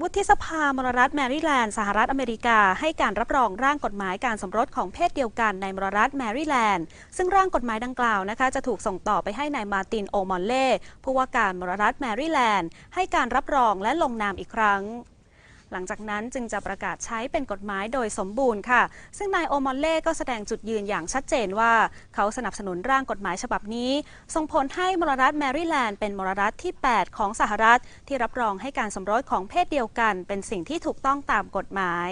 วุฒิสภามรรัฐแมริแลนด์สหรัฐอเมริกา ให้การรับรองร่างกฎหมายการสมรสของเพศเดียวกันในมรรัฐแมริแลนด์ซึ่งร่างกฎหมายดังกล่าวนะคะ จะถูกส่งต่อไปให้นายมาตินโอมอนเล่ผู้ว่าการมรรัฐแมริแลนด์ให้การรับรองและลงนามอีกครั้ง หลังจากนั้นจึงจะประกาศใช้เป็นกฎหมายโดยสมบูรณ์ค่ะ ซึ่งนายโอมอนเล่ก็แสดงจุดยืนอย่างชัดเจนว่า เขาสนับสนุนร่างกฎหมายฉบับนี้ ส่งผลให้มรรัฐแมริแลนด์เป็นมรรัฐที่ 8 ของสหรัฐ ที่รับรองให้การสมรสของเพศเดียวกัน เป็นสิ่งที่ถูกต้องตามกฎหมาย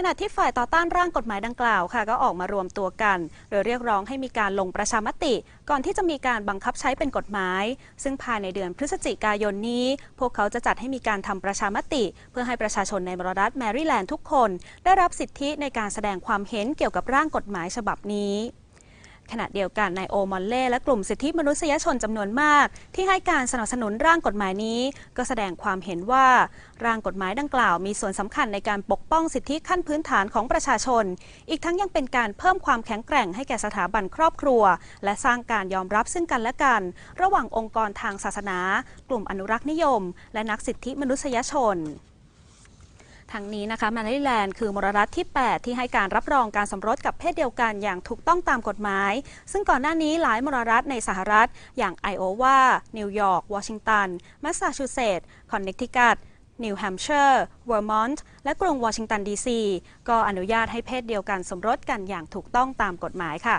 ขณะที่ฝ่ายต่อต้านร่างกฎหมายดังกล่าวค่ะ ก็ออกมารวมตัวกัน โดยเรียกร้องให้มีการลงประชามติ ก่อนที่จะมีการบังคับใช้เป็นกฎหมาย ซึ่งภายในเดือนพฤศจิกายนนี้ พวกเขาจะจัดให้มีการทำประชามติ เพื่อให้ประชาชนในมรดัฐแมริแลนด์ทุกคน ได้รับสิทธิในการแสดงความเห็นเกี่ยวกับร่างกฎหมายฉบับนี้ ขณะเดียวกันนายโอมอนเล่และกลุ่มสิทธิมนุษยชนจำนวนมาก ที่ให้การสนับสนุนร่างกฎหมายนี้ ก็แสดงความเห็นว่าร่างกฎหมายดังกล่าวมีส่วนสำคัญในการปกป้องสิทธิขั้นพื้นฐานของประชาชน อีกทั้งยังเป็นการเพิ่มความแข็งแกร่งให้แก่สถาบันครอบครัว และสร้างการยอมรับซึ่งกันและกัน ระหว่างองค์กรทางศาสนา กลุ่มอนุรักษ์นิยม และนักสิทธิมนุษยชน ทั้งนี้นะคะแมริแลนด์คือมรรัฐที่ 8 ที่ให้การรับรองการสมรสกับเพศเดียวกันอย่างถูกต้องตามกฎหมาย ซึ่งก่อนหน้านี้หลายมรรัฐในสหรัฐ อย่างไอโอวา นิวยอร์ก วอชิงตัน แมสซาชูเซตส์ คอนเนคทิคัตนิวแฮมเชอร์ เวอร์มอนต์ และกรุงวอชิงตันดีซี ก็อนุญาตให้เพศเดียวกันสมรสกันอย่างถูกต้องตามกฎหมายค่ะ